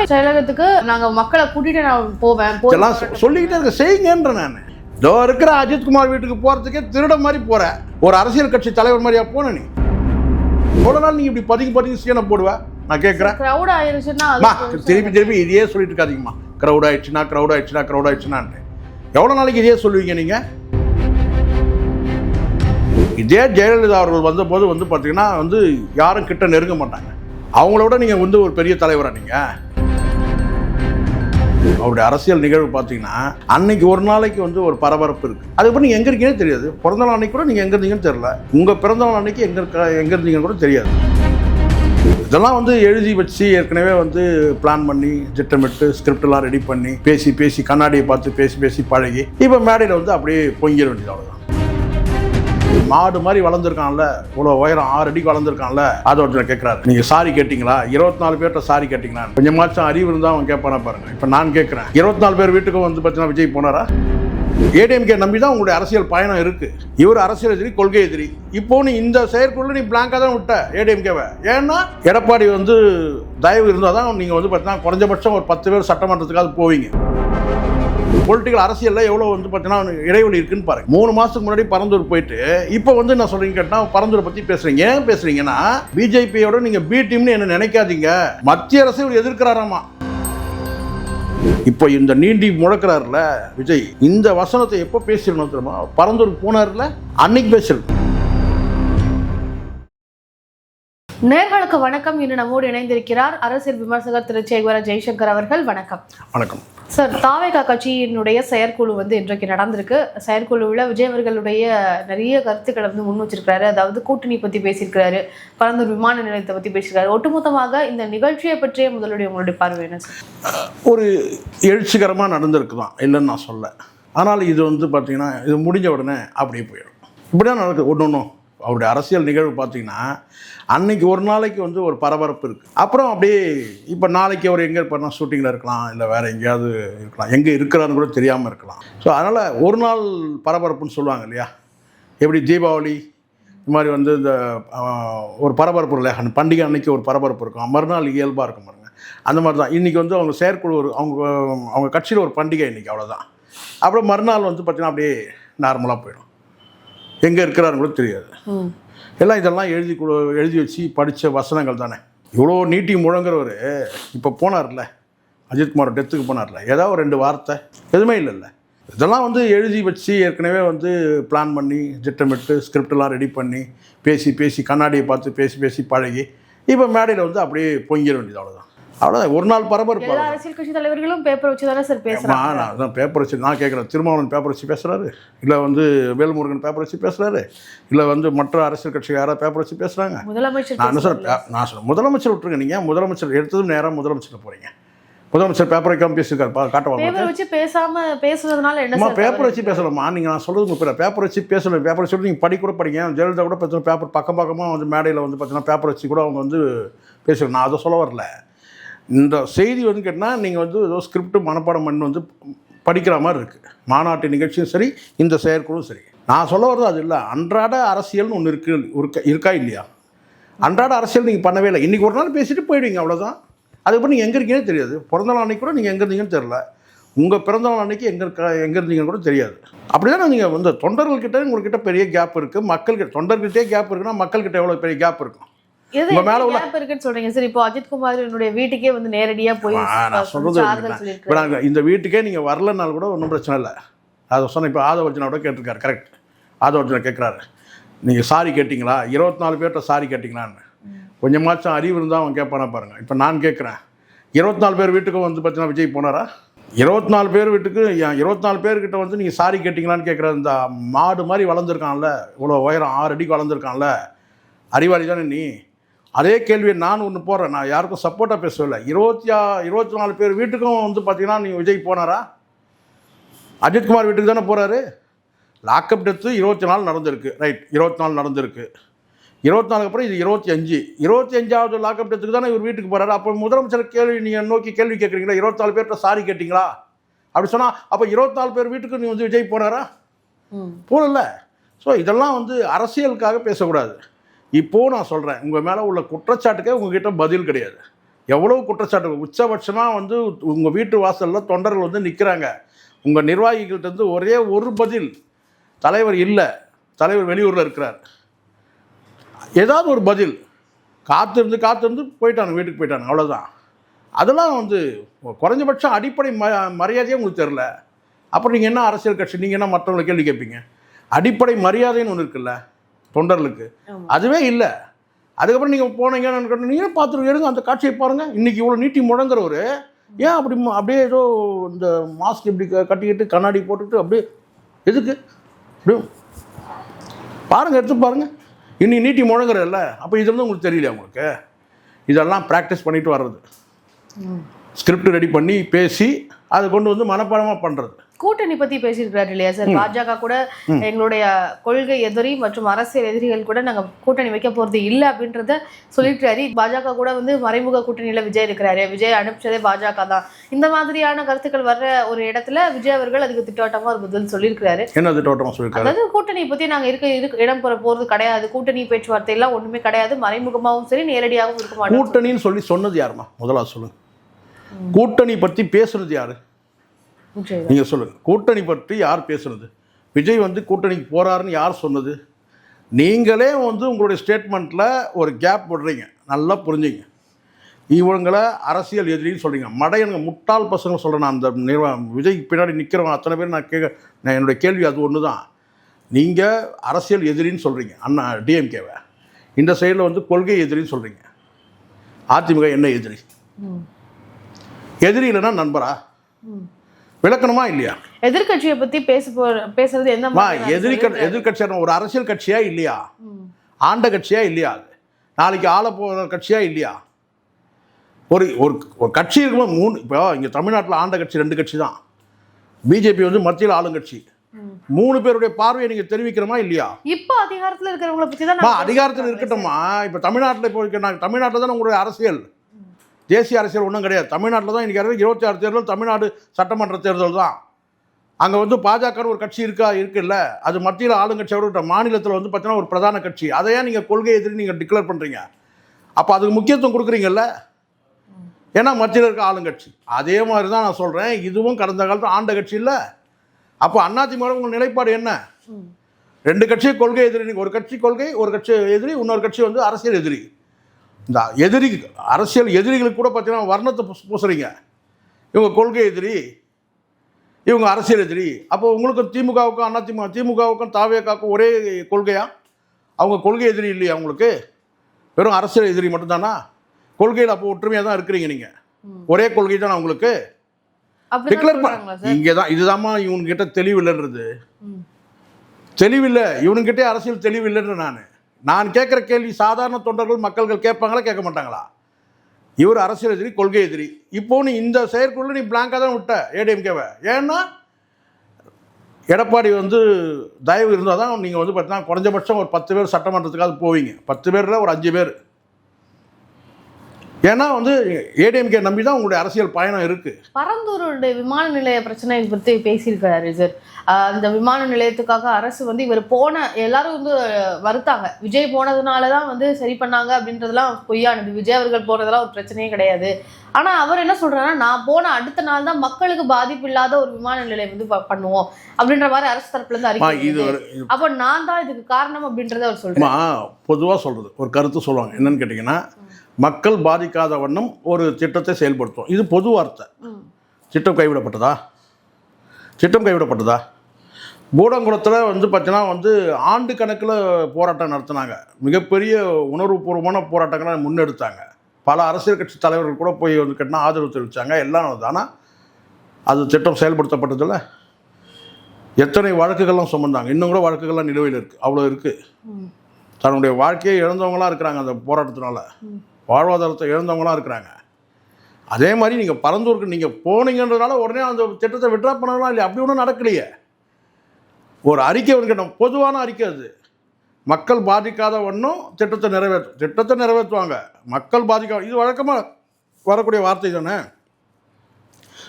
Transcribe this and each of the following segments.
தலைமை செயலகத்துக்கு நாங்க மக்களை கூட்டிட்டு நான் போவேன். இதெல்லாம் சொல்லிக்கிட்டே இருக்க செய்யுங்கன்ற நான். இதோ இருக்கிற அஜித்குமார் வீட்டுக்கு போகிறதுக்கே திருட மாதிரி போற. ஒரு அரசியல் கட்சி தலைவர் மாதிரியா போன நீ. எவ்வளோ நாள் நீ இப்படி பதுங்கி பதுங்கி சீனை போடுவ? நான் கேட்குறேன் கிரௌட் அது திருப்பி திருப்பி இதையே சொல்லிட்டு இருக்காதீங்கம்மா. க்ரௌட் ஆயிடுச்சுன்னா க்ரௌட் ஆயிடுச்சுன்னா க்ரௌட் ஆயிடுச்சுன்னான்ட்டு. எவ்வளோ நாளைக்கு இதையே சொல்லுவீங்க நீங்கள் இதே ஜெயலலிதா அவர்கள் வந்தபோது வந்து பார்த்தீங்கன்னா வந்து யாரும் கிட்ட நெருங்க மாட்டாங்க. அவங்களோட நீங்கள் வந்து ஒரு பெரிய தலைவரா நீங்கள் அவருடைய அரசியல் நிகழ்வு பார்த்தீங்கன்னா அன்னைக்கு ஒரு நாளைக்கு வந்து ஒரு பரபரப்பு இருக்கு. அதுக்கப்புறம் நீங்கள் எங்கே இருக்கீங்கன்னு தெரியாது. பிறந்த நாள் அன்னைக்கு கூட நீங்கள் எங்கே இருந்தீங்கன்னு தெரியல. உங்கள் பிறந்த நாள் அன்னைக்கு எங்கே இருக்க எங்கே இருந்தீங்கன்னு கூட தெரியாது. இதெல்லாம் வந்து எழுதி வச்சு ஏற்கனவே வந்து பிளான் பண்ணி திட்டமிட்டு ஸ்கிரிப்டெல்லாம் ரெடி பண்ணி பேசி பேசி கண்ணாடியை பார்த்து பேசி பேசி பழகி இப்போ மேடையில் வந்து அப்படியே பொங்கிட வேண்டியது மாடு மாதிரி வளர்ந்துருக்கான்ல இவ்வளோ உயரம் ஆறு அடிக்கு வளர்ந்துருக்கான்ல அதை ஒருத்தர் கேட்குறாரு நீங்கள் சாரி கேட்டிங்களா? இருபத்தி நாலு பேர்கிட்ட சாரி கேட்டிங்களா கொஞ்சமாச்சும் அறிவு இருந்தால் அவன் கேட்பானா பாருங்க. இப்போ நான் கேட்குறேன் இருபத்தி நாலு பேர் வீட்டுக்கும் வந்து பார்த்தீங்கன்னா விஜய் போனாரா? ஏடிஎம்கே நம்பி தான் உங்களுடைய அரசியல் பயணம் இருக்கு. இவர் அரசியல் எதிரி கொள்கை எதிரி. இப்போ நீ இந்த செயற்குள்ள நீ பிளாங்காக தான் விட்ட ஏடிஎம்கேவை. ஏன்னா எடப்பாடி வந்து தயவு இருந்தால் தான் நீங்கள் வந்து பார்த்தீங்கன்னா குறைஞ்சபட்சம் ஒரு பத்து பேர் சட்டமன்றத்துக்காக போவீங்க. பொலிட்டிக்கல் அரசியலில் எவ்வளோ வந்து பார்த்தீங்கன்னா இடைவெளி இருக்குன்னு பாருங்க. மூணு மாதத்துக்கு முன்னாடி பரந்தூர் போயிட்டு இப்போ வந்து நான் சொல்றீங்க கேட்டால் பரந்தூரை பற்றி பேசுறீங்க. ஏன் பேசுறீங்கன்னா பிஜேபியோட நீங்கள் பி டீம்னு என்ன நினைக்காதீங்க. மத்திய அரசு இவர் எதிர்க்கிறாராமா? இப்போ இந்த நீண்டி முழக்கிறாருல விஜய் இந்த வசனத்தை எப்போ பேசிடணும் தெரியுமா? பரந்தூருக்கு போனார்ல அன்னைக்கு பேசிருக்கணும் நேர்களுக்கு வணக்கம். இன்று நம்மோடு இணைந்திருக்கிறார் அரசியல் விமர்சகர் திரு. சேகுவர ஜெய்சங்கர் அவர்கள். வணக்கம். வணக்கம். சார் தாவேகா கட்சியினுடைய செயற்குழு வந்து இன்றைக்கு நடந்திருக்கு. செயற்குழுவில் விஜய் அவர்களுடைய நிறைய கருத்துக்களை வந்து முன் வச்சிருக்கிறாரு. அதாவது கூட்டணி பற்றி பேசியிருக்கிறாரு. பரந்தூர் விமான நிலையத்தை பற்றி பேசியிருக்காரு ஒட்டுமொத்தமாக இந்த நிகழ்ச்சியை பற்றிய முதலுடைய உங்களுடைய பார்வை என்ன சார்? ஒரு எழுச்சிகரமாக நடந்திருக்கு தான் இல்லைன்னு நான் சொல்ல ஆனால் இது வந்து பார்த்தீங்கன்னா இது முடிஞ்ச உடனே அப்படியே போயிடும். இப்படி தான் நடக்குது. ஒன்று ஒன்றும் அவருடைய அரசியல் நிகழ்வு பார்த்தீங்கன்னா அன்னைக்கு ஒரு நாளைக்கு வந்து ஒரு பரபரப்பு இருக்குது அப்புறம் அப்படியே இப்போ நாளைக்கு அவர் எங்கே இருப்பார்னா ஷூட்டிங்கில் இருக்கலாம் இல்லை வேறு எங்கேயாவது இருக்கலாம். எங்கே இருக்கிறான்னு கூட தெரியாமல் இருக்கலாம். ஸோ அதனால் ஒரு நாள் பரபரப்புன்னு சொல்லுவாங்க இல்லையா? எப்படி தீபாவளி இது மாதிரி வந்து இந்த ஒரு பரபரப்பு இல்லை அந்த பண்டிகை அன்னைக்கு ஒரு பரபரப்பு இருக்கும். மறுநாள் இயல்பாக இருக்கும் பாருங்க. அந்த மாதிரி தான். இன்றைக்கி வந்து அவங்க செயற்குழு ஒரு அவங்க அவங்க கட்சியில் ஒரு பண்டிகை இன்றைக்கி அவ்வளோதான் அப்புறம் மறுநாள் வந்து பார்த்திங்கன்னா அப்படியே நார்மலாக போயிடும். எங்கே இருக்கிறாருன்னு கூட தெரியாது. எல்லாம் இதெல்லாம் எழுதி கொடு- எழுதி வச்சு படித்த வசனங்கள் தானே. இவ்வளோ நீட்டி முழங்குறவர் இப்போ போனார்ல அஜித்குமார் டெத்துக்கு போனார்ல ஏதாவது ஒரு ரெண்டு வார்த்தை எதுவுமே இல்லைல்ல. இதெல்லாம் வந்து எழுதி வச்சு ஏற்கனவே வந்து பிளான் பண்ணி திட்டமிட்டு ஸ்கிரிப்ட் எல்லாம் ரெடி பண்ணி பேசி பேசி கண்ணாடியை பார்த்து பேசி பேசி பழகி இப்போ மேடையில் வந்து அப்படியே பொங்கிட வேண்டியது அவ்வளோதான் அவ்வளோதான் ஒரு நாள் பரபரப்பு எல்லா. அரசியல் கட்சி தலைவர்களும் பேப்பர் வச்சு தானே சார் பேசுறாங்க? நான் அதான் பேப்பர் வச்சு நான் கேட்குறேன் திருமாவளவன் பேப்பர் வச்சு பேசுகிறாரு இல்லை வந்து வேல்முருகன் பேப்பர் வச்சு பேசுகிறாரு இல்லை வந்து மற்ற அரசியல் கட்சி யாராவது பேப்பர் வச்சு பேசுகிறாங்க முதலமைச்சர் நான். சார் நான் சொல்ல முதலமைச்சர் விட்டுருங்க நீங்கள் முதலமைச்சர் எடுத்ததும் நேராக முதலமைச்சர் போகிறீங்க முதலமைச்சர் பேப்பர் வைக்காம பேசியிருக்காரு. பா காட்டுவாங்க பேப்பர் வச்சு பேசாம பேசுறதுனால என்ன பேப்பர்? வச்சு பேசலாமா? நீங்கள் நான் சொல்கிறது முப்பது பேப்பர் வச்சு பேசல. பேப்பர் வச்சு நீங்கள் படி கூட படிங்க. ஜெயலலிதா கூட பார்த்தீங்கன்னா பேப்பர் பக்கம் பக்கமாக வந்து மேடையில் வந்து பார்த்தீங்கன்னா பேப்பர் வச்சு கூட அவங்க வந்து பேசுகிறாங்க நான் அதை சொல்ல வரல. இந்த செய்தி வந்து கேட்டால் நீங்கள் வந்து ஏதோ ஸ்கிரிப்ட் மனப்பாடம் பண்ணி வந்து படிக்கிற மாதிரி இருக்குது மாநாட்டு நிகழ்ச்சியும் சரி இந்த செயற்குழுவும் சரி. நான் சொல்ல வர்றது அது இல்லை. அன்றாட அரசியல்னு ஒன்று இருக்கு இருக்கா இல்லையா? அன்றாட அரசியல் நீங்கள் பண்ணவே இல்லை. இன்றைக்கி ஒரு நாள் பேசிட்டு போயிடுவீங்க அவ்வளோதான் அதுக்கப்புறம் நீங்கள் எங்கே இருக்கீங்கன்னு தெரியாது. பிறந்த நாள் அன்றைக்கி கூட நீங்கள் எங்கே இருந்தீங்கன்னு தெரில உங்கள் பிறந்த நாள் அன்றைக்கி எங்கே இருக்கா எங்கே இருந்தீங்கன்னு கூட தெரியாது. அப்படி தானே நீங்கள் வந்து தொண்டர்கள்கிட்ட உங்கள்கிட்ட பெரிய கேப் இருக்குது மக்கள்கிட்ட தொண்டர்கிட்டே கேப் இருக்குன்னா மக்கள்கிட்ட எவ்வளோ பெரிய கேப் இருக்கும்? உங்க மேல உள்ள- கேப் இருக்குன்னு சொல்றீங்க. சார் இப்போ அஜித் குமாரினுடைய வீட்டுக்கே வந்து நேரடியா போய் நான் சொல்றது இப்போ நாங்கள் இந்த வீட்டுக்கே நீங்கள் வரலனாலும் கூட ஒன்றும் பிரச்சனை இல்லை. அதை சொன்ன இப்போ ஆதவர்ஜனா கூட கேட்டிருக்காரு கரெக்ட் ஆதவர்ஜனா கேட்குறாரு நீங்கள் சாரி கேட்டிங்களா? இருபத்தி நாலு பேர்கிட்ட சாரி கேட்டிங்களான்னு. கொஞ்சமாச்சும் அறிவு இருந்தால் அவன் கேட்பானா பாருங்க. இப்போ நான் கேட்குறேன் இருபத்தி நாலு பேர் வீட்டுக்கும் வந்து பார்த்தீங்கன்னா விஜய் போனாரா? இருபத்தி நாலு பேர் வீட்டுக்கு இருபத்தி நாலு பேர்கிட்ட வந்து நீங்கள் சாரி கேட்டிங்களான்னு கேட்குற இந்த மாடு மாதிரி வளர்ந்துருக்கான்ல. இவ்வளோ உயரம் ஆறு அடிக்கு வளர்ந்துருக்கான்ல. அறிவாளி தானே நீ? அதே கேள்வியை நான் ஒன்று போடுறேன். நான் யாருக்கும் சப்போர்ட்டாக பேசவில்லை. இருபத்தி ஆ இருபத்தி நாலு பேர் வீட்டுக்கும் வந்து பார்த்தீங்கன்னா நீங்கள் விஜய் போனாரா? அஜித்குமார் வீட்டுக்கு தானே போகிறாரு லாக்அப் டெத்து இருபத்தி நாலு நடந்திருக்கு. ரைட் இருபத்தி நாலு நடந்திருக்கு. இருபத்தி நாலுக்கு அப்புறம் இது இருபத்தி அஞ்சு. இருபத்தி அஞ்சாவது லாக்அப் டெத்துக்கு தானே இவர் வீட்டுக்கு போகிறாரு அப்போ முதலமைச்சர் கேள்வி நீங்கள் நோக்கி கேள்வி கேட்குறீங்களா இருபத்தாலு பேர்கிட்ட சாரி கேட்டிங்களா? அப்படி சொன்னால் அப்போ இருபத்தாலு பேர் வீட்டுக்கு நீ வந்து விஜய் போனாரா? ம். போகல. ஸோ இதெல்லாம் வந்து அரசியலுக்காக பேசக்கூடாது. இப்போது நான் சொல்கிறேன் உங்கள் மேலே உள்ள குற்றச்சாட்டுக்கே உங்ககிட்ட பதில் கிடையாது. எவ்வளவு குற்றச்சாட்டு உச்சபட்சமாக வந்து உங்கள் வீட்டு வாசலில் தொண்டர்கள் வந்து நிற்கிறாங்க உங்கள் நிர்வாகிகள்கிட்ட ஒரே ஒரு பதில் தலைவர் இல்லை தலைவர் வெளியூரில் இருக்கிறார். ஏதாவது ஒரு பதில் காத்திருந்து காத்திருந்து போயிட்டாங்க வீட்டுக்கு போயிட்டாங்க அவ்வளோதான் அதெல்லாம் வந்து குறைஞ்சபட்சம் அடிப்படை ம மரியாதையே உங்களுக்கு தெரில அப்புறம் நீங்கள் என்ன அரசியல் கட்சி நீங்கள் என்ன மற்றவங்களை கேள்வி கேட்பீங்க? அடிப்படை மரியாதைன்னு ஒன்று இருக்குல்ல. தொண்டர்களுக்கு. அதுவே இல்லை. அதுக்கப்புறம் நீங்கள் போனீங்கன்னு நீங்களும் பார்த்துட்டு எடுங்க அந்த காட்சியை பாருங்கள் இன்றைக்கி இவ்வளோ நீட்டி முழங்குறவர். ஏன் அப்படி அப்படியே ஏதோ இந்த மாஸ்க் இப்படி கட்டிக்கிட்டு கண்ணாடி போட்டுக்கிட்டு அப்படியே எதுக்கு? அப்படியே பாருங்கள் எடுத்து பாருங்கள் இன்னைக்கு நீட்டி முழங்குறல்ல. அப்போ இது வந்து உங்களுக்கு தெரியல உங்களுக்கு? இதெல்லாம் ப்ராக்டிஸ் பண்ணிட்டு வர்றது. ஸ்கிரிப்ட் ரெடி பண்ணி பேசி அதை கொண்டு வந்து மனப்பாடமாக பண்ணுறது கூட்டணி பத்தி பேசியிருக்கிறாரு இல்லையா சார்? பாஜக கூட எங்களுடைய கொள்கை எதிரி மற்றும் அரசியல் எதிரிகள் கூட நாங்க கூட்டணி வைக்க போறது இல்ல அப்படின்றத சொல்லியிருக்காரு பாஜக கூட வந்து மறைமுக கூட்டணியில விஜய் இருக்கிறாரு. விஜய் அனுப்பிச்சதே பாஜக தான். இந்த மாதிரியான கருத்துக்கள் வர்ற ஒரு இடத்துல விஜய் அவர்கள் அதுக்கு திட்டவட்டமா ஒரு பதில் சொல்லியிருக்கிறாரு. என்னது டோட்டமாக சொல்லியிருக்காரு? அதாவது கூட்டணி பத்தி நாங்க இருக்க இடம் பெற போறது கிடையாது. கூட்டணி பேச்சுவார்த்தை எல்லாம் ஒண்ணுமே கிடையாது. மறைமுகமாவும் சரி நேரடியாகவும் இருக்க மாட்டோம். கூட்டணின்னு சொல்லி சொன்னது யாருமா? முதலாவது சொல்லுங்க. கூட்டணி பற்றி பேசுனது யாரு. நீங்கள் சொல்லுங்க. கூட்டணி பற்றி யார் பேசுனது? விஜய் வந்து கூட்டணிக்கு போறாருன்னு யார் சொன்னது? நீங்களே வந்து உங்களுடைய ஸ்டேட்மெண்ட்டில் ஒரு கேப் விடுறீங்க நல்லா புரிஞ்சுங்க. இவங்களை அரசியல் எதிரின்னு சொல்றீங்க. மடையனுங்க முட்டாள் பசங்க சொல்கிறேன் நான் அந்த நிர்வாகம் விஜய் பின்னாடி நிற்கிறவங்க அத்தனை பேர் நான் கேட்க நான் என்னுடைய கேள்வி அது ஒன்று தான் நீங்கள் அரசியல் எதிரின்னு சொல்கிறீங்க அண்ணா டிஎம்கேவை இந்த சைடில் வந்து கொள்கை எதிரின்னு சொல்கிறீங்க அதிமுக என்ன எதிரி. எதிரி இல்லைன்னா நண்பரா. விளக்கணுமா இல்லையா? எதிர்க்கட்சியை பத்தி பேச பேசுறது எந்த மா மாதிரி எதிரி எதிர்கட்சியான ஒரு அரசியல் கட்சியா இல்லையா. ஆண்ட கட்சியா இல்லையா நாளைக்கு ஆள போகிற கட்சியா இல்லையா? ஒரு ஒரு கட்சி இருக்கும்போது மூணு இப்போ இங்கே தமிழ்நாட்டில் ஆண்ட கட்சி ரெண்டு கட்சி தான். பிஜேபி வந்து மத்தியில் ஆளுங்கட்சி. மூணு பேருடைய பார்வையை நீங்கள் தெரிவிக்கிறோமா இல்லையா? இப்போ அதிகாரத்துல இருக்கிறவங்கள பத்தி தான் அதிகாரத்தில். இருக்கட்டும்மா. இப்போ தமிழ்நாட்டில் இப்போ நாங்கள் தமிழ்நாட்டில் தான் உங்களுடைய அரசியல்? தேசிய அரசியல் ஒன்றும் கிடையாது. தமிழ்நாட்டில் தான் இன்றைக்கி இருபத்தி ஆறு தேர்தல் தமிழ்நாடு சட்டமன்ற தேர்தல் தான். அங்கே வந்து பாஜகன்னு ஒரு கட்சி இருக்கா? இருக்குல்ல. அது மத்தியில் ஆளுங்கட்சியோட விட்ட மாநிலத்தில் வந்து பார்த்தீங்கன்னா ஒரு பிரதான கட்சி. அதையே நீங்கள் கொள்கை எதிரி நீங்கள் டிக்ளேர் பண்ணுறீங்க அப்போ அதுக்கு முக்கியத்துவம் கொடுக்குறீங்கல்ல? ஏன்னா மத்தியில் இருக்க ஆளுங்கட்சி. அதே மாதிரி தான் நான் சொல்கிறேன் இதுவும் கடந்த காலத்தில் ஆண்ட கட்சி இல்லை. அப்போ அதிமுக உங்கள் நிலைப்பாடு என்ன. ரெண்டு கட்சி கொள்கை எதிரி. நீங்க ஒரு கட்சி கொள்கை ஒரு கட்சி எதிரி இன்னொரு கட்சி வந்து அரசியல் எதிரி. இந்த எதிரி அரசியல் எதிரிகளுக்கு கூட பார்த்தீங்கன்னா வர்ணத்தை பூச- பூசுறீங்க. இவங்க கொள்கை எதிரி இவங்க அரசியல் எதிரி. அப்போ உங்களுக்கும் திமுகவுக்கும் அதிமுக திமுகவுக்கும் தாவேக்காவுக்கும் ஒரே கொள்கையா? அவங்க கொள்கை எதிரி இல்லையா உங்களுக்கு? வெறும் அரசியல் எதிரி மட்டும்தானா? கொள்கையில் அப்போ ஒற்றுமையாக தான் இருக்கிறீங்க நீங்கள். ஒரே கொள்கை தானே உங்களுக்கு? அப்படிதான் டிக்ளேர் இங்கே தான் இதுதாம்மா இவங்ககிட்ட தெளிவு இல்லைன்றது. தெளிவில்லை இவனுங்கிட்டே அரசியல் தெளிவில்லைன்னு நான். நான் கேட்குற கேள்வி சாதாரண தொண்டர்கள் மக்கள்கள் கேட்பாங்களா கேட்க மாட்டாங்களா? இவர் அரசியல் எதிரி கொள்கை எதிரி. இப்போ நீ இந்த செயற்குள்ள நீ பிளாங்காக தான் விட்ட ஏடிஎம்கேவை. ஏன்னா எடப்பாடி வந்து தயவு இருந்தால் தான் நீங்கள் வந்து பார்த்தீங்கன்னா குறைஞ்சபட்சம் ஒரு பத்து பேர் சட்டமன்றத்துக்காவது போவீங்க. பத்து பேரில் ஒரு அஞ்சு பேர். ஏன்னா வந்து ஏடிஎம்கே நம்பி தான் உங்களுடைய அரசியல் பயணம் இருக்குது பரந்தூருடைய விமான நிலைய பிரச்சனை பத்தி பேசியிருக்காரு சார். அந்த விமான நிலையத்துக்காக அரசு வந்து இவர் போன எல்லாரும் வந்து வருத்தாங்க. விஜய் போனதுனால தான் வந்து சரி பண்ணாங்க அப்படின்றதெல்லாம் பொய்யானது விஜய் அவர்கள் போனதெல்லாம் ஒரு பிரச்சனையே கிடையாது. ஆனா அவர் என்ன சொல்றாருன்னா நான் போன அடுத்த நாள் தான் மக்களுக்கு பாதிப்பு இல்லாத ஒரு விமான நிலையம் வந்து பண்ணுவோம் அப்படின்ற மாதிரி அரசு தரப்புல இருந்து மா, அறிக்கை அப்போ நான் தான் இதுக்கு காரணம் அப்படின்றத அவர் மா பொதுவாக சொல்கிறது ஒரு கருத்து சொல்லுவாங்க. என்னன்னு கேட்டிங்கன்னா மக்கள் பாதிக்காத வண்ணம் ஒரு திட்டத்தை செயல்படுத்தும். இது பொது வார்த்தை. திட்டம் கைவிடப்பட்டதா? திட்டம் கைவிடப்பட்டதா? கூடங்குளத்தில் வந்து பார்த்தீங்கன்னா வந்து ஆண்டு கணக்கில் போராட்டம் நடத்தினாங்க. மிகப்பெரிய உணர்வுபூர்வமான போராட்டங்களை முன்னெடுத்தாங்க. பல அரசியல் கட்சி தலைவர்கள் கூட போய் வந்து கேட்டால் ஆதரவு தெரிவித்தாங்க எல்லாம் ஆனால் அது திட்டம் செயல்படுத்தப்பட்டதில்ல. எத்தனை வழக்குகள்லாம் சுமந்தாங்க. இன்னும் கூட வழக்குகள்லாம் நிலுவையில் இருக்குது அவ்வளோ இருக்குது. தன்னுடைய வாழ்க்கையை இழந்தவங்களாம் இருக்கிறாங்க அந்த போராட்டத்தினால. வாழ்வாதாரத்தை இழந்தவங்களாம் இருக்கிறாங்க. அதே மாதிரி நீங்கள் பரந்தூருக்கு நீங்கள் போனீங்கன்றதுனால உடனே அந்த திட்டத்தை விட்ரா பண்ணலாம் இல்லையா? அப்படி ஒன்றும் நடக்கலையே. ஒரு அறிக்கை வந்து பொதுவான அறிக்கை அது. மக்கள் பாதிக்காத ஒன்றும் திட்டத்தை நிறைவேற்றும் திட்டத்தை நிறைவேற்றுவாங்க. மக்கள் பாதிக்க இது வழக்கமாக வரக்கூடிய வார்த்தை தானே?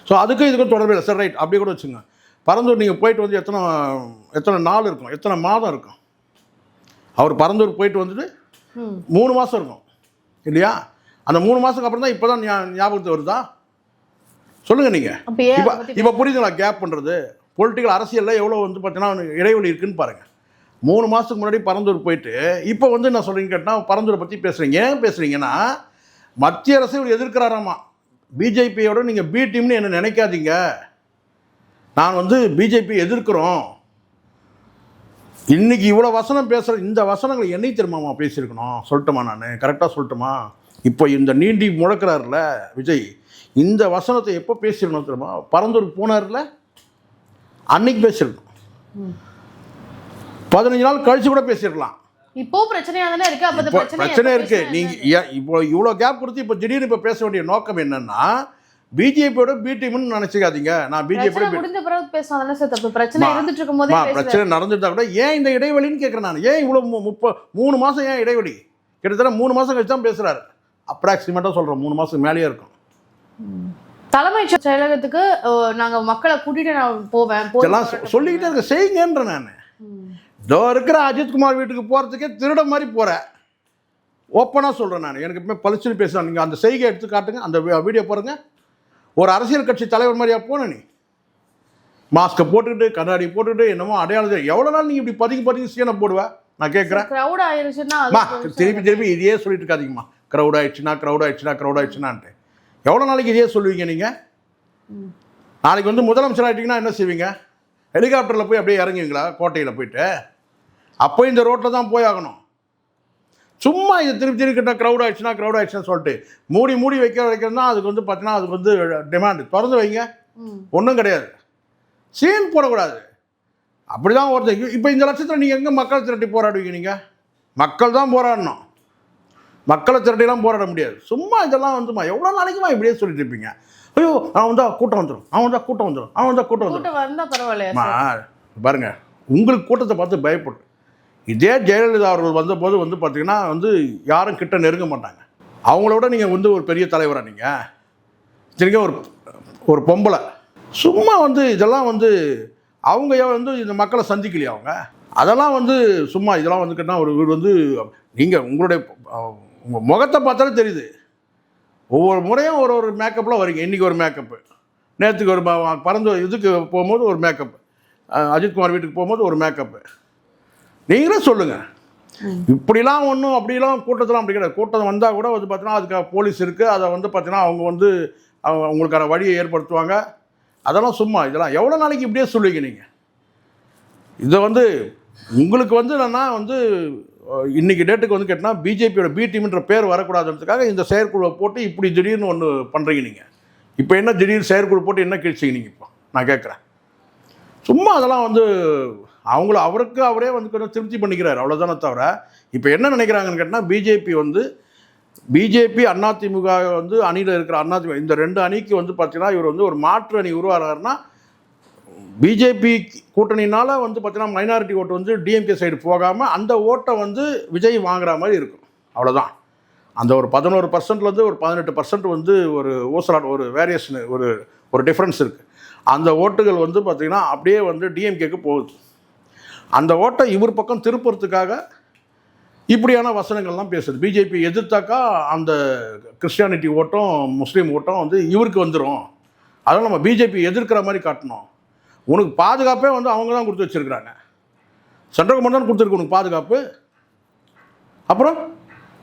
ஸோ அதுக்கும் இதுக்கும் தொடர்பு இல்லை. சரி ரைட் அப்படியே கூட வச்சுங்க. பரந்தூர் நீங்கள் போயிட்டு வந்து எத்தனை எத்தனை நாள் இருக்கும்? எத்தனை மாதம் இருக்கும்? அவர் பரந்தூர் போயிட்டு வந்துட்டு. மூணு மாதம் இருக்கும். இல்லையா? அந்த மூணு மாதத்துக்கு அப்புறம் தான் இப்போ தான் ஞாபகத்துக்கு வருதா? சொல்லுங்கள் நீங்கள் இப்போ இப்போ புரியுதுங்களா கேப் பண்ணுறது பொலிட்டிக்கல் அரசியலில் எவ்வளோ வந்து பார்த்தீங்கன்னா இடைவெளி இருக்குன்னு பாருங்கள் மூணு மாதத்துக்கு முன்னாடி பரந்தூர் போயிட்டு இப்போ வந்து என்ன சொல்கிறீங்க கேட்டால் பரந்தூரை பற்றி பேசுகிறீங்க ஏன் பேசுகிறீங்கன்னா மத்திய அரசு இவர் எதிர்க்கிறாராமா? பிஜேபியோட நீங்கள் பி டீம்னு என்ன நினைக்காதீங்க. நான் வந்து பிஜேபி எதிர்க்கிறோம். இன்னைக்கு இவ்வளோ வசனம் பேசுகிற இந்த வசனங்கள் என்னை திரும்பமா பேசியிருக்கணும்? சொல்லட்டுமா நான்? கரெக்டாக சொல்லட்டுமா? இப்போ இந்த நீண்டி முழக்கிறாருல விஜய் இந்த வசனத்தை எப்போ பேசியிருக்கணும் தெரியுமா? பரந்தூருக்கு போனார்ல? அன்னைக்கு பேசியிருக்கணும். பதினஞ்சு நாள் கழிச்சு கூட பேசியிருக்கலாம். இப்போ பிரச்சனையா தானே இருக்கு? அப்ப பிரச்சனை இருக்கு. நீங்க இப்போ இவ்வளோ கேப் கொடுத்து இப்போ திடீர்னு இப்போ பேச வேண்டிய நோக்கம் என்னன்னா பிஜேபியோட பி டீம்னு நினைச்சுக்காதீங்க. நான் பிஜேபியோட முடிஞ்ச பிறகு பேசுவோம். தானே சார் தப்பு பிரச்சனை இருந்துட்டு இருக்கும் போதே பேசுறாரு பிரச்சனை நடந்துட்டா கூட ஏன் இந்த இடைவெளின்னு கேட்குறேன் நான். ஏன் இவ்வளோ முப்ப மூணு மாதம் ஏன் இடைவெளி? கிட்டத்தட்ட மூணு மாதம் கழிச்சு தான் பேசுகிறாரு அப்ராக்சிமேட்டாக சொல்கிறேன் மூணு மாதத்துக்கு மேலேயே இருக்கும். தலைமைச் செயலகத்துக்கு அஹ், நாங்க மக்களை கூட்டிட்டு நான் போவேன். சொல்லிக்கிட்டே இருக்க செய்யுங்கன்ற நான். இதோ இருக்கிற அஜித்குமார் வீட்டுக்கு போகிறதுக்கே திருட மாதிரி போகிறேன் ஓப்பனாக சொல்கிறேன் நான். எனக்கு எப்பவுமே பளிச்சுன்னு பேசுகிறேன் நீங்கள் அந்த செய்கை எடுத்து காட்டுங்க. அந்த வீடியோ பாருங்க ஒரு அரசியல் கட்சி தலைவர் மாதிரியா போன நீ? மாஸ்க்கை போட்டுக்கிட்டு கண்ணாடி போட்டுக்கிட்டு என்னமோ அடையாளம் எவ்வளோ நாள் நீங்கள் இப்படி பதுங்கி பதுங்கி சீனை போடுவ? நான் கேட்குறேன். ஒரு விஷயம் திருப்பி திருப்பி இதையே சொல்லிட்டு இருக்காதீங்கம்மா. க்ரௌட் ஆயிடுச்சுன்னா க்ரௌட் ஆயிடுச்சுன்னா க்ரௌட் ஆயிடுச்சுன்னான்ட்டு. எவ்வளோ நாளைக்கு இதையே சொல்லுவீங்க நீங்கள். நாளைக்கு வந்து முதலமைச்சர் ஆகிட்டீங்கன்னா என்ன செய்வீங்க? ஹெலிகாப்டரில் போய் அப்படியே இறங்குவீங்களா? கோட்டையில் போயிட்டு? அப்போ இந்த ரோட்டில் தான் போய் ஆகணும். சும்மா இது திருப்பி திருப்பி கிட்ட க்ரௌட் ஆயிடுச்சுன்னா க்ரௌட் ஆயிடுச்சுன்னு சொல்லிட்டு மூடி மூடி வைக்க வைக்கிறதுனா அதுக்கு வந்து பார்த்தீங்கன்னா அதுக்கு வந்து டிமாண்டு திறந்து வைங்க. ஒன்றும் கிடையாது. சீன் போடக்கூடாது. அப்படி தான் ஒருத்தர் இப்போ இந்த லட்சத்தில் நீங்கள் எங்கே மக்கள் திரட்டி போராடுவீங்க நீங்கள் மக்கள் தான் போராடணும். மக்களை திரட்டிலாம் போராட முடியாது. சும்மா இதெல்லாம் வந்துமா? எவ்வளோ நாளைக்குமா இப்படியே சொல்லிட்டு இருப்பீங்க? ஐயோ அவன் வந்தா கூட்டம் வந்துடும் அவன் வந்தா கூட்டம் வந்துடும் அவன் வந்தா கூட்டம் வந்துடும் பாருங்க. உங்களுக்கு கூட்டத்தை பார்த்து பயப்படும். இதே ஜெயலலிதா அவர்கள் வந்தபோது வந்து பார்த்திங்கன்னா வந்து யாரும் கிட்ட நெருங்க மாட்டாங்க. அவங்களோட நீங்கள் வந்து ஒரு பெரிய தலைவராக நீங்கள் சரிங்க ஒரு ஒரு பொம்பளை. சும்மா வந்து இதெல்லாம் வந்து அவங்க வந்து இந்த மக்களை சந்திக்கலையா அவங்க? அதெல்லாம் வந்து சும்மா இதெல்லாம் வந்து கேட்டால் ஒரு வீடு வந்து நீங்கள் உங்களுடைய உங்கள் முகத்தை பார்த்தாலே தெரியுது. ஒவ்வொரு முறையும் ஒரு ஒரு மேக்கப்பில் வரீங்க இன்றைக்கி ஒரு மேக்கப்பு நேற்றுக்கு ஒரு பறந்து இதுக்கு போகும்போது ஒரு மேக்கப் அஜித்குமார் வீட்டுக்கு போகும்போது ஒரு மேக்கப்பு நீங்களே சொல்லுங்கள் இப்படிலாம் ஒன்றும் அப்படிலாம் கூட்டத்தெல்லாம் அப்படி கிடையாது. கூட்டம் வந்தால் கூட வந்து பார்த்தீங்கன்னா அதுக்கு போலீஸ் இருக்குது அதை வந்து பார்த்தீங்கன்னா அவங்க வந்து அவங்க உங்களுக்கான வழியை ஏற்படுத்துவாங்க. அதெல்லாம் சும்மா இதெல்லாம் எவ்வளோ நாளைக்கு இப்படியே சொல்லுவீங்க நீங்கள் இதை வந்து உங்களுக்கு வந்து என்னன்னா வந்து அஹ், இன்னைக்கு டேட்டுக்கு வந்து கேட்டால் பிஜேபியோட பி டீம்ன்ற பேர் வரக்கூடாதுன்றதுக்காக இந்த செயற்குழுவை போட்டு இப்படி திடீர்னு ஒன்று பண்ணுறீங்க நீங்கள் இப்போ என்ன திடீர்னு செயற்குழு போட்டு என்ன கிழிச்சிங்க நீங்கள் இப்போ? நான் கேட்குறேன் சும்மா அதெல்லாம் வந்து அவங்கள அவருக்கு அவரே வந்து கொஞ்சம் திருப்தி பண்ணிக்கிறார். அவ்வளோதானே தவிர இப்போ என்ன நினைக்கிறாங்கன்னு கேட்டால் பிஜேபி வந்து பிஜேபி அதிமுக வந்து அணியில் இருக்கிற அதிமுக இந்த ரெண்டு அணிக்கு வந்து பார்த்தீங்கன்னா இவர் வந்து ஒரு மாற்று அணி உருவாகிறாருன்னா பிஜேபி கூட்டணினால வந்து பார்த்தீங்கன்னா மைனாரிட்டி ஓட்டு வந்து டிஎம்கே சைடு போகாமல் அந்த ஓட்டை வந்து விஜய் வாங்குற மாதிரி இருக்கும். அவ்வளோதான் அந்த ஒரு பதினோரு பர்சன்ட்லேருந்து ஒரு பதினெட்டு பர்சன்ட் வந்து ஒரு ஊசலாட் ஒரு வேரியேஷன் ஒரு ஒரு டிஃப்ரென்ஸ் இருக்குது அந்த ஓட்டுகள் வந்து பார்த்திங்கன்னா அப்படியே வந்து டிஎம்கேக்கு போகுது. அந்த ஓட்டை இவர் பக்கம் திருப்புறத்துக்காக இப்படியான வசனங்கள்லாம் பேசுது. பிஜேபி எதிர்த்தாக்கா அந்த கிறிஸ்டியானிட்டி ஓட்டம் முஸ்லீம் ஓட்டம் வந்து இவருக்கு வந்துடும் அதனால் நம்ம பிஜேபி எதிர்க்கிற மாதிரி காட்டணும். உனக்கு பாதுகாப்பே வந்து அவங்க தான் கொடுத்து வச்சிருக்கிறாங்க. சென்ட்ரல் கவர்மெண்ட் தான் கொடுத்துருக்கு உனக்கு பாதுகாப்பு. அப்புறம்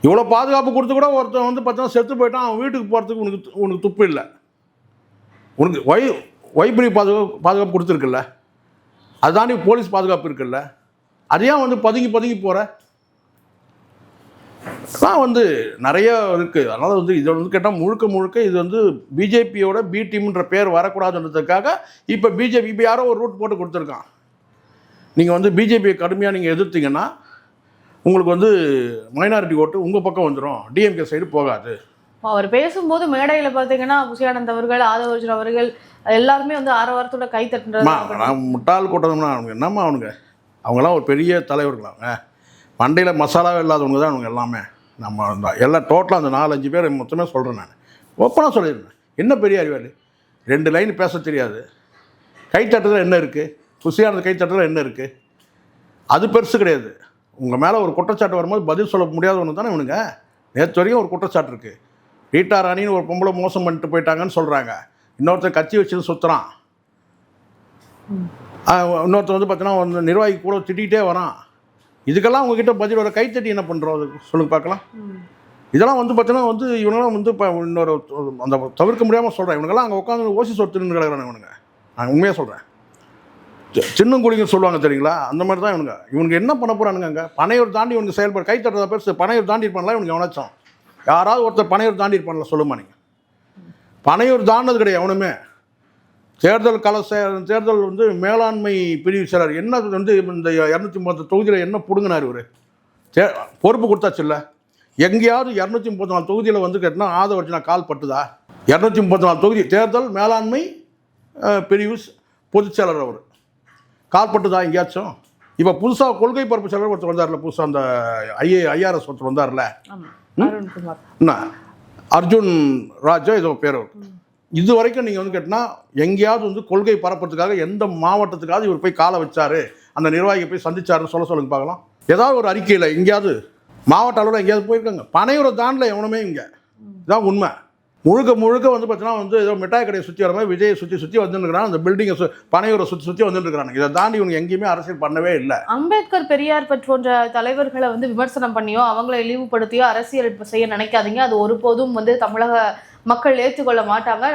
இவ்வளோ பாதுகாப்பு கொடுத்து கூட ஒருத்தன் வந்து பார்த்தீங்கன்னா செத்து போயிட்டான் அவன் வீட்டுக்கு போகிறதுக்கு உனக்கு து- உனக்கு துப்பு இல்லை. உனக்கு ஒய் ஒய்பிரி பாதுகாப்பு பாதுகாப்பு கொடுத்துருக்குல்ல. அதுதான் நீ போலீஸ் பாதுகாப்பு இருக்குல்ல? அது ஏன் வந்து பதுங்கி பதுங்கி போகிறதான் வந்து நிறைய இருக்குது அதனால் வந்து இதை வந்து கேட்டால் முழுக்க முழுக்க இது வந்து பிஜேபியோட பி டீம்ன்ற பேர் வரக்கூடாதுன்றதுக்காக இப்போ பிஜேபி இப்போ யாரோ ஒரு ரூட் போட்டு கொடுத்துருக்கான். நீங்கள் வந்து பிஜேபியை கடுமையாக நீங்கள் எதிர்த்தீங்கன்னா உங்களுக்கு வந்து மைனாரிட்டி ஓட்டு உங்கள் பக்கம் வந்துடும் டிஎம்கே சைடு போகாது. அவர் பேசும்போது மேடையில பாத்தீங்கன்னா புஷியானந்த் அவர்கள் ஆதவர்ஜன் அவர்கள் எல்லாருமே வந்து ஆரவாரத்தோட கை தட்டுறது நான் முட்டாள் கூட்டம்னா அவனுங்க என்னம்மா அவனுங்க? அவங்களாம் ஒரு பெரிய தலைவர்கள் அவங்க மண்டையில் மசாலாவே இல்லாதவங்க தான் அவங்க எல்லாமே. நம்ம எல்லாம் டோட்டலாக அந்த நாலஞ்சு பேர் மொத்தமே சொல்கிறேன் நான். ஓப்பனாக சொல்லிடுறேன். என்ன பெரிய அறிவாளி? ரெண்டு லைன் பேச தெரியாது. கை தட்டுறதுல என்ன இருக்குது குசியானது கை தட்டுறதுல என்ன இருக்குது அது பெருசு கிடையாது. உங்கள் மேலே ஒரு குற்றச்சாட்டு வரும்போது பதில் சொல்ல முடியாதவனு தானே இவனுங்க. நேற்று வரைக்கும் ஒரு குற்றச்சாட்டு இருக்குது ரீட்டா ராணின்னு ஒரு பொம்பளை மோசம் பண்ணிட்டு போயிட்டாங்கன்னு சொல்கிறாங்க இன்னொருத்தர் கட்சி வச்சுன்னு சுற்றுறான் இன்னொருத்தர் வந்து பார்த்தீங்கன்னா வந்து நிர்வாகி கூட திட்டிகிட்டே வரான். இதுக்கெல்லாம் உங்ககிட்ட பதில் வர கைத்தட்டி என்ன பண்ணுறோம் அது சொல்லுங்க பார்க்கலாம். இதெல்லாம் வந்து பார்த்தீங்கன்னா வந்து இவங்கெல்லாம் வந்து இப்போ இன்னொரு அந்த தவிர்க்க முடியாமல் சொல்கிறேன் இவங்கெல்லாம் அங்கே உட்காந்து ஓசி சொத்துன்னு கிடக்கிறாங்க இவனுங்க. நான் உண்மையாக சொல்கிறேன் சின்னங்குழிங்க சொல்லுவாங்க தெரியுங்களா? அந்த மாதிரி தான் இவனுங்க இவனுக்கு என்ன பண்ண போகிறானுங்க அங்கே? பனையூர் தாண்டி இவனுக்கு செயல்பட கை தட்டுறத பேர் பனையூர் தாண்டி இருப்பாங்களா இவனுக்கு எவனாச்சும்? யாராவது ஒருத்தர் பனையூர் தாண்டி இருப்பான்ல சொல்லுமா நீங்கள் பனையூர் தாண்டது கிடையாது எவனுமே தேர்தல் கல தேர்தல் வந்து மேலாண்மை பிரிவு செயலர். என்ன வந்து இந்த இரநூத்தி முப்பது தொகுதியில் என்ன பிடுங்கினார் இவர்? தே பொறுப்பு கொடுத்தாச்சு இல்லை? எங்கேயாவது இரநூத்தி முப்பத்தி நாலு தொகுதியில் வந்து கேட்டால் ஆதவர்ஜினா கால் பட்டுதா? இரநூத்தி முப்பத்தி நாலு தொகுதி தேர்தல் மேலாண்மை பிரிவு பொதுச் செயலர் அவர். கால் பட்டுதா எங்கேயாச்சும்? இப்போ புதுசாக கொள்கை பரப்பு செயலர் ஒருத்தர் வந்தார்ல புதுசாக அந்த ஐஏ ஐஆர்எஸ் ஒருத்தர் வந்தார்ல. என்ன? அர்ஜுன் ராஜா ஏதோ பேர் இது வரைக்கும் நீங்கள் வந்து கேட்டினா எங்கேயாவது வந்து கொள்கை பரப்புறதுக்காக எந்த மாவட்டத்துக்காவது இவர் போய் காலை வச்சாரு அந்த நிர்வாகியை போய் சந்திச்சாருன்னு சொல்ல சொல்லுங்க பார்க்கலாம். ஏதாவது ஒரு அறிக்கையில் எங்கேயாவது மாவட்ட அளவில் எங்கேயாவது போயிருக்காங்க. பனையூரை தாண்டல எவனுமே இங்கே. இதான் உண்மை. முழுக்க முழுக்க வந்து பார்த்தீங்கன்னா வந்து ஏதோ மிட்டாய் கடையை சுற்றி வர மாதிரி விஜயை சுற்றி சுற்றி வந்துருக்கிறான் அந்த பில்டிங்கை சு பனையூரை சுற்றி சுற்றி வந்துருக்கிறாங்க இதை தாண்டி இவங்க எங்கேயுமே அரசியல் பண்ணவே இல்லை. அம்பேத்கர் பெரியார் போன்ற தலைவர்களை வந்து விமர்சனம் பண்ணியோ அவங்களை இழிவுபடுத்தியோ அரசியல் செய்ய நினைக்காதீங்க. அது ஒருபோதும் வந்து தமிழக மக்கள் ஏற்றுக்கொள்ள மாட்டாங்க.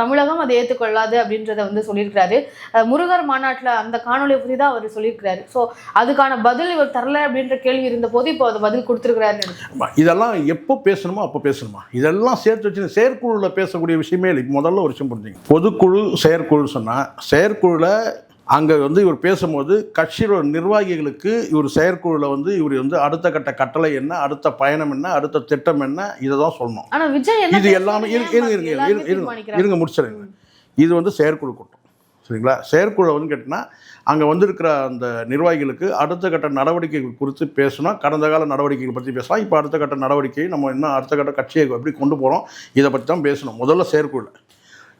தமிழகம் அதை ஏற்றுக்கொள்ளாது அப்படின்றத வந்து சொல்லியிருக்கிறாரு. முருகர் மாநாட்டில் அந்த காணொலியை பற்றி தான் அவர் சொல்லியிருக்கிறாரு. ஸோ அதுக்கான பதில் இவர் தரல அப்படின்ற கேள்வி இருந்த போது இப்போ அதை பதில் கொடுத்துருக்கிறாரு. இதெல்லாம் எப்போ பேசணுமோ அப்போ பேசணுமா? இதெல்லாம் சேர்த்து வச்சு செயற்குழுவில் பேசக்கூடிய விஷயமே இல்லை. முதல்ல ஒரு விஷயம் புரிஞ்சுங்க. பொதுக்குழு செயற்குழு சொன்னால் செயற்குழுவில் அங்கே வந்து இவர் பேசும்போது கட்சியோட நிர்வாகிகளுக்கு இவர் செயற்குழுவில் வந்து இவர் வந்து அடுத்த கட்ட கட்டளை என்ன அடுத்த பயணம் என்ன அடுத்த திட்டம் என்ன இதை தான் சொல்லணும் இது எல்லாமே இருங்க இருங்க இருங்க இருங்க முடிச்சிடுங்க இது வந்து செயற்குழு கூட்டம். சரிங்களா? செயற்குழு வந்து கேட்டிங்கன்னா அங்கே வந்திருக்கிற அந்த நிர்வாகிகளுக்கு அடுத்த கட்ட நடவடிக்கைகள் குறித்து பேசணும். கடந்த கால நடவடிக்கைகள் பற்றி பேசலாம். இப்போ அடுத்த கட்ட நடவடிக்கை நம்ம இன்னும் அடுத்த கட்ட கட்சியை எப்படி கொண்டு போகிறோம் இதை பற்றி தான் பேசணும். முதல்ல செயற்குழு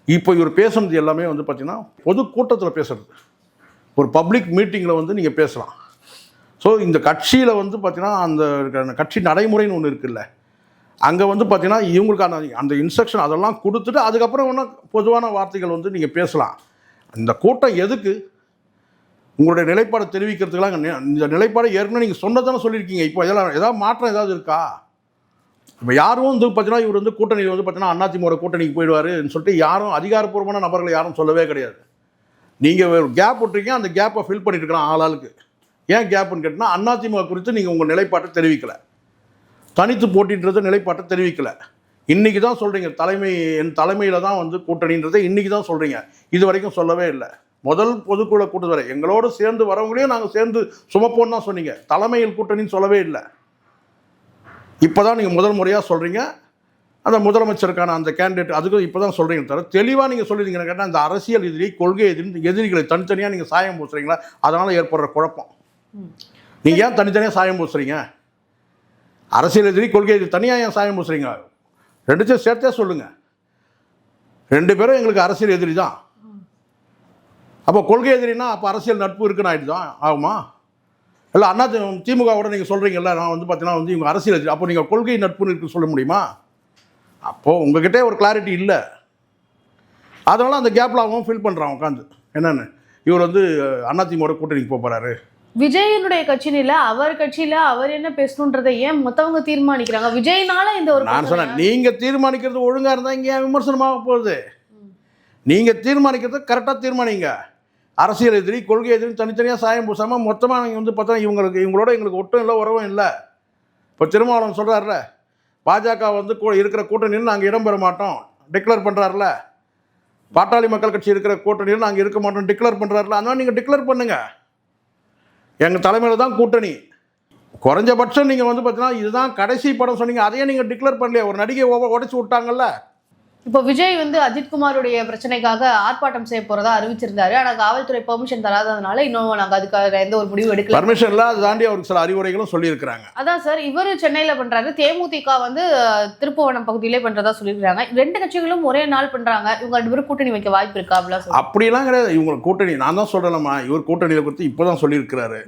இப்போ இவர் பேசுனது எல்லாமே வந்து பார்த்திங்கன்னா பொது கூட்டத்தில் பேசுறது. ஒரு பப்ளிக் மீட்டிங்கில் வந்து நீங்கள் பேசலாம். ஸோ இந்த கட்சியில் வந்து பார்த்தீங்கன்னா அந்த கட்சி நடைமுறைன்னு ஒன்று இருக்குல்ல. அங்கே வந்து பார்த்தீங்கன்னா இவங்களுக்கான அந்த இன்ஸ்ட்ரக்ஷன் அதெல்லாம் கொடுத்துட்டு அதுக்கப்புறம் ஒன்றும் பொதுவான வார்த்தைகள் வந்து நீங்கள் பேசலாம். இந்த கூட்டம் எதுக்கு? உங்களுடைய நிலைப்பாடை தெரிவிக்கிறதுக்கெல்லாம் இந்த நிலைப்பாடை ஏற்கனவே நீங்கள் சொன்னதானே சொல்லியிருக்கீங்க. இப்போ இதெல்லாம் ஏதாவது மாற்றம் ஏதாவது இருக்கா? இப்போ யாரும் வந்து பார்த்தீங்கன்னா இவர் வந்து கூட்டணியில் வந்து பார்த்தீங்கன்னா அதிமுக கூட்டணிக்கு போயிடுவாருன்னு சொல்லிட்டு யாரும் அதிகாரப்பூர்வமான நபர்களை யாரும் சொல்லவே கிடையாது. நீங்கள் ஒரு கேப் விட்டுருக்கீங்க அந்த கேப்பை ஃபில் பண்ணிட்டு இருக்கிறான் ஆளாளுக்கு ஏன் கேப்னு கேட்டிங்கன்னா அதிமுக குறித்து நீங்கள் உங்கள் நிலைப்பாட்டை தெரிவிக்கலை. தனித்து போட்டின்றத நிலைப்பாட்டை தெரிவிக்கல. இன்றைக்கி தான் சொல்கிறீங்க தலைமை என் தலைமையில் தான் வந்து கூட்டணின்றதை இன்றைக்கி தான் சொல்கிறீங்க இது வரைக்கும் சொல்லவே இல்லை. முதல் பொதுக்குழு கூட்டத்தொடரை எங்களோடு சேர்ந்து வரவங்களையும் நாங்கள் சேர்ந்து சுமப்போன்னு தான் சொன்னீங்க. தலைமையில் கூட்டணின்னு சொல்லவே இல்லை. இப்போ தான் நீங்கள் முதல் முறையாக சொல்கிறீங்க அந்த முதலமைச்சருக்கான அந்த கேண்டிடேட் அதுக்கும் இப்போ தான் சொல்கிறீங்க தவிர தெளிவாக நீங்கள் சொல்லியிருந்தீங்கன்னு கேட்டால் அந்த அரசியல் எதிரி கொள்கை எதிரி எதிரிகளை தனித்தனியாக நீங்கள் சாயம் பூசுறீங்களா? அதனால் ஏற்படுற குழப்பம். நீங்கள் ஏன் தனித்தனியாக சாயம் பூசுறீங்க? அரசியல் எதிரி கொள்கை எதிரி தனியாக ஏன் சாயம் பூசுறீங்க? ரெண்டுத்தையும் சேர்த்தே சொல்லுங்கள் ரெண்டு பேரும் எங்களுக்கு அரசியல் எதிரி தான். அப்போ கொள்கை எதிரினா அப்போ அரசியல் நட்பு இருக்குன்னு ஆகிடுதான் ஆகுமா? இல்லை அண்ணா திமுகவோட நீங்கள் சொல்கிறீங்கல்ல நான் வந்து பார்த்தீங்கன்னா வந்து இவங்க அரசியல் எதிரி அப்போ நீங்கள் கொள்கை நட்புன்னு இருக்கு சொல்ல முடியுமா? அப்போது உங்ககிட்ட ஒரு கிளாரிட்டி இல்லை. அதனால அந்த கேப்பில் அவன் ஃபில் பண்ணுறான் உட்காந்து என்னென்னு? இவர் வந்து அதிமுக கூட்டணிக்கு போக போகிறாரு விஜயனுடைய கட்சியில அவர் கட்சியில அவர் என்ன பேசணுன்றதை ஏன் மத்தவங்க தீர்மானிக்கிறாங்க? விஜய்னால இந்த ஒரு நான் சொன்னேன் நீங்கள் தீர்மானிக்கிறது ஒழுங்காக இருந்தால் இங்கே ஏன் விமர்சனமாக போகுது? நீங்கள் தீர்மானிக்கிறது கரெக்டாக தீர்மானிங்க. அரசியல் எதிரி கொள்கை எதிரி தனித்தனியாக சாயம் பூசாமல் மொத்தமாக நீங்கள் வந்து பார்த்தா இவங்களுக்கு இவங்களோட எங்களுக்கு ஒட்டும் இல்லை உறவும் இல்லை. இப்போ திருமாவளவன் சொல்கிறாருல பாஜக வந்து கூ- இருக்கிற கூட்டணியில் நாங்கள் இடம் பெற மாட்டோம். டிக்ளேர் பண்ணுறாருல பாட்டாளி மக்கள் கட்சி இருக்கிற கூட்டணியில் நாங்கள் இருக்க மாட்டோம். டிக்ளேர் பண்ணுறாருல அதனால் நீங்கள் டிக்ளேர் பண்ணுங்கள் எங்கள் தலைமையில் தான் கூட்டணி. குறைஞ்சபட்சம் நீங்கள் வந்து பார்த்தீங்கன்னா இதுதான் கடைசி படம் சொன்னீங்க. அதையே நீங்கள் டிக்ளேர் பண்ணலையே. ஒரு நடிகை உடச்சி விட்டாங்கல்ல? இப்போ விஜய் வந்து அஜித்குமாருடைய பிரச்சனைக்காக ஆர்ப்பாட்டம் செய்ய போறதா அறிவிச்சிருந்தாரு. ஆனா காவல்துறை பெர்மிஷன் தராததுனால இன்னும் நாங்க அதுக்காக எந்த ஒரு முடிவு எடுக்கல. பர்மிஷன் இல்லை அதை தாண்டி அவருக்கு சில அறிவுரைகளும் சொல்லியிருக்கிறாங்க. அதான் சார் இவரு சென்னையில பண்றாரு. தேமுதிக வந்து திருப்புவனம் பகுதியிலே பண்றதா சொல்லியிருக்காங்க ரெண்டு கட்சிகளும் ஒரே நாள் பண்றாங்க. இவங்க ரெண்டு பேரும் கூட்டணி வைக்க வாய்ப்பு இருக்கா அப்படிலாம் அப்படிலாம் கிடையாது. இவங்க கூட்டணி நான் தான் சொல்கிறேன்மா இவர் கூட்டணியை குறித்து இப்போ தான் சொல்லியிருக்கிறாரு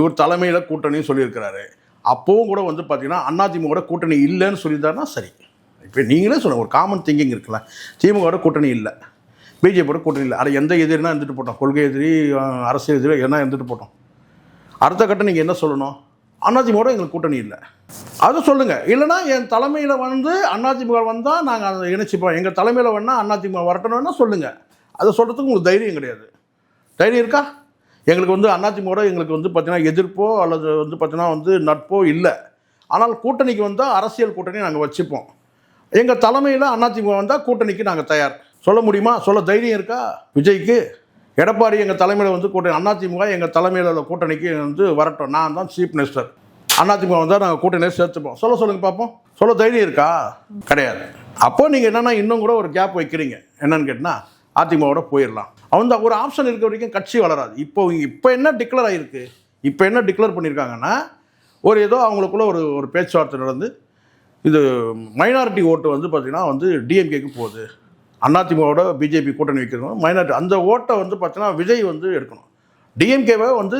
இவர் தலைமையில் கூட்டணியும் சொல்லியிருக்கிறாரு. அப்போவும் கூட வந்து பார்த்தீங்கன்னா அதிமுக கூட்டணி இல்லைன்னு சொல்லியிருந்தாருன்னா சரி. இப்போ நீங்களே சொல்லுங்கள் ஒரு காமன் திங்கிங் இருக்குல்ல. திமுகவோட கூட்டணி இல்லை. பிஜேபியோட கூட்டணி இல்லை. அதை எந்த எதிரினா இருந்துட்டு போட்டோம். கொள்கை எதிரி அரசு அரசியல் எதிரி என்ன இருந்துட்டு போட்டோம். அடுத்த கட்டம் நீங்கள் என்ன சொல்லணும்? அதிமுக எங்களுக்கு கூட்டணி இல்லை. அதை சொல்லுங்கள் இல்லைனா என் தலைமையில் வந்து அதிமுக வந்தால் நாங்கள் அதை இணைச்சிப்போம். எங்கள் தலைமையில் வேணால் அதிமுக வரட்டணும்னா சொல்லுங்கள் அதை சொல்கிறதுக்கு உங்களுக்கு தைரியம் கிடையாது. தைரியம் இருக்கா? எங்களுக்கு வந்து அதிமுக எங்களுக்கு வந்து பார்த்தீங்கன்னா எதிர்ப்போ அல்லது வந்து பார்த்தீங்கன்னா வந்து நட்போ இல்லை. ஆனால் கூட்டணிக்கு வந்தால் அரசியல் கூட்டணி நாங்கள் வச்சுப்போம். எங்கள் தலைமையில் அதிமுக வந்தால் கூட்டணிக்கு நாங்கள் தயார். சொல்ல முடியுமா? சொல்ல தைரியம் இருக்கா? விஜய்க்கு? எடப்பாடி எங்கள் தலைமையில் வந்து கூட்டணி அதிமுக எங்கள் தலைமையில் உள்ள கூட்டணிக்கு வந்து வரட்டும். நான் தான் சீஃப் மினிஸ்டர் அதிமுக வந்தால் நாங்கள் கூட்டணியை சேர்த்துப்போம். சொல்ல சொல்லுங்கள் பார்ப்போம் சொல்ல தைரியம் இருக்கா? கிடையாது. அப்போ நீங்கள் என்னென்னா இன்னும் கூட ஒரு கேப் வைக்கிறீங்க. என்னன்னு கேட்டால் அதிமுகவோட போயிடலாம். அவன் ஒரு ஆப்ஷன் இருக்க வரைக்கும் கட்சி வளராது. இப்போ இப்போ என்ன டிக்ளேர் ஆகிருக்கு இப்போ என்ன டிக்ளேர் பண்ணியிருக்காங்கன்னா ஒரு ஏதோ அவங்களுக்குள்ள ஒரு ஒரு பேச்சுவார்த்தை நடந்து இது மைனாரிட்டி ஓட்டு வந்து பார்த்திங்கன்னா வந்து டிஎம்கேக்கு போகுது. அதிமுகவோட பிஜேபி கூட்டணி வைக்கிறவங்க மைனாரிட்டி. அந்த ஓட்டை வந்து பார்த்தீங்கன்னா விஜய் வந்து எடுக்கணும். டிஎம்கேவை வந்து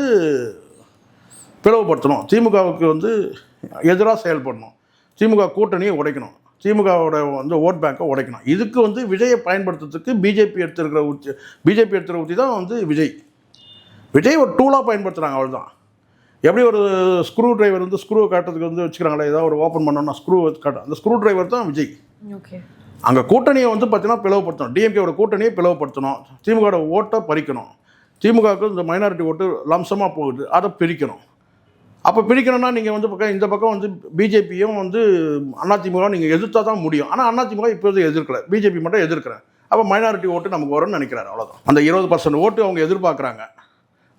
பிளவுபடுத்தணும். திமுகவுக்கு வந்து எதிராக செயல்படணும். திமுக கூட்டணியை உடைக்கணும். திமுகவோட வந்து ஓட் பேங்கை உடைக்கணும். இதுக்கு வந்து விஜயை பயன்படுத்துறதுக்கு பிஜேபி எடுத்திருக்கிற உத்தி பிஜேபி எடுத்துகிற உத்தி தான் வந்து விஜய். விஜய் ஒரு டூலாக பயன்படுத்துகிறாங்க அவ்வளோதான் எப்படி ஒரு ஸ்க்ரூ டிரைவர் வந்து ஸ்க்ரூவை காட்டுறதுக்கு வந்து வச்சுக்கிறாங்களே? ஏதாவது ஒரு ஓப்பன் பண்ணோம்னா ஸ்க்ரூ காட்ட அந்த ஸ்க்ரூ டிரைவர் தான் விஜய். ஓகே. அங்கே கூட்டணியை வந்து பார்த்தீங்கன்னா பிளவுபடுத்தணும். டிஎம்கேவோட கூட்டணியை பிளவுபடுத்தணும். திமுகவோட ஓட்டை பறிக்கணும். திமுகவுக்கு இந்த மைனாரிட்டி ஓட்டு லம்சமாக போகுது. அதை பிரிக்கணும். அப்போ பிரிக்கணும்னா நீங்கள் வந்து பக்கம் இந்த பக்கம் வந்து பிஜேபியும் வந்து அதிமுக நீங்கள் எதிர்த்தா தான் முடியும். ஆனால் அதிமுக இப்போது எதிர்க்கல. பிஜேபி மட்டும் எதிர்க்கிறேன். அப்போ மைனாரிட்டி ஓட்டு நமக்கு வரும்னு நினைக்கிறாரு. அவ்வளோதான் அந்த இருபது பர்சன்ட் ஓட்டு அவங்க எதிர்பார்க்குறாங்க.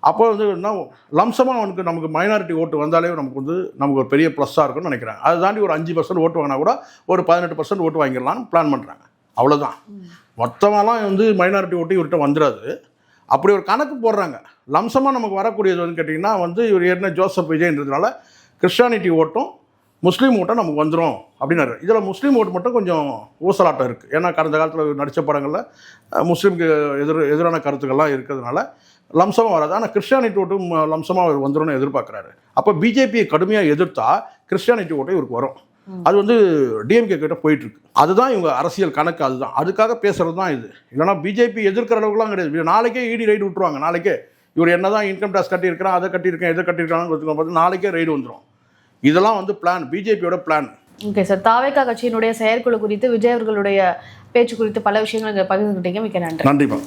அப்போ வந்து என்ன லம்சமாக அவனுக்கு நமக்கு மைனாரிட்டி ஓட்டு வந்தாலே நமக்கு வந்து நமக்கு ஒரு பெரிய ப்ளஸ்ஸாக இருக்கும்னு நினைக்கிறேன் அதை தாண்டி ஒரு அஞ்சு பர்சன்ட் ஓட்டு வாங்கினா கூட ஒரு பதினெட்டு பர்சன்ட் ஓட்டு வாங்கிடலாம்னு பிளான் பண்ணுறாங்க அவ்வளோதான் மொத்தமாலாம் வந்து மைனாரிட்டி ஓட்டு இவர்கிட்ட வந்துடாது. அப்படி ஒரு கணக்கு போடுறாங்க. லம்சமாக நமக்கு வரக்கூடியது வந்து கேட்டிங்கன்னா வந்து இவர் ஏற்கனவே ஜோசப் விஜய்ன்றதுனால கிறிஸ்டானிட்டி ஓட்டும் முஸ்லீம் ஓட்டும் நமக்கு வந்துடும் அப்படின்னாரு. இதில் முஸ்லீம் ஓட்டு மட்டும் கொஞ்சம் ஊசலாட்டம் இருக்குது ஏன்னா கடந்த காலத்தில் நடித்த படங்களில் முஸ்லீமுக்கு முஸ்லீம்க்கு எதிர் எதிரான கருத்துக்கள்லாம் இருக்கிறதுனால லம்சமாக வராது. ஆனால் கிறிஸ்டியானிட்டி ஓட்டும் லம்சமாக அவர் வந்துடும்னு எதிர்பார்க்குறாரு. அப்போ பிஜேபியை கடுமையாக எதிர்த்தா கிறிஸ்டியானிட்டி ஓட்டும் இவருக்கு வரும். அது வந்து டிஎம்கே கிட்ட போயிட்டு இருக்கு அதுதான் இவங்க அரசியல் கணக்கு அதுதான். அதுக்காக பேசுறது தான் இது. இல்லைனா பிஜேபி எதிர்க்கிற அளவுக்குலாம் கிடையாது. நாளைக்கே இடி ரைடு விட்டுருவாங்க. நாளைக்கே இவர் என்ன தான் இன்கம் டேக்ஸ் கட்டியிருக்கிறான் அதை கட்டியிருக்கேன் இதை கட்டியிருக்கான்னு பார்த்து நாளைக்கே ரைடு வந்துடும் இதெல்லாம் வந்து பிளான் பிஜேபியோட பிளான் ஓகே சார் தாவேக்கா கட்சியினுடைய செயற்குழு குறித்து விஜய் அவர்களுடைய பேச்சு குறித்து பல விஷயங்கள் இங்கே பகிர்ந்துக்கிட்டீங்க மிக்க நன்றி. நன்றிப்பா